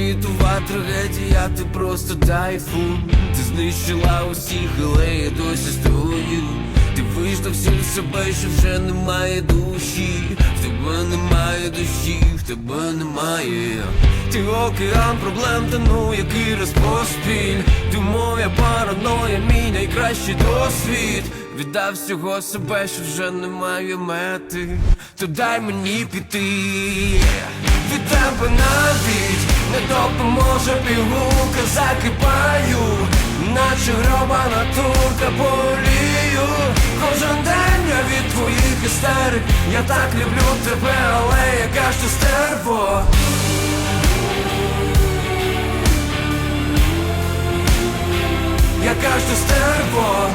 світова трагедія, ти просто тайфун. Ти знищила усіх, але я досі стою. Ти вийшла всю себе, що вже немає душі. В тебе немає душі, в тебе немає. Ти океан проблем, тону, який раз поспіль Ти моя параноя, мій найкращий досвід. Віддав всього себе, що вже немає мети. То дай мені піти. Від тебе навіть допоможе пігулка Закипаю, наче гробана турка болію. Кожен день я від твоїх істерик Я так люблю тебе, але яка ж ти стерво Яка ж ти стерво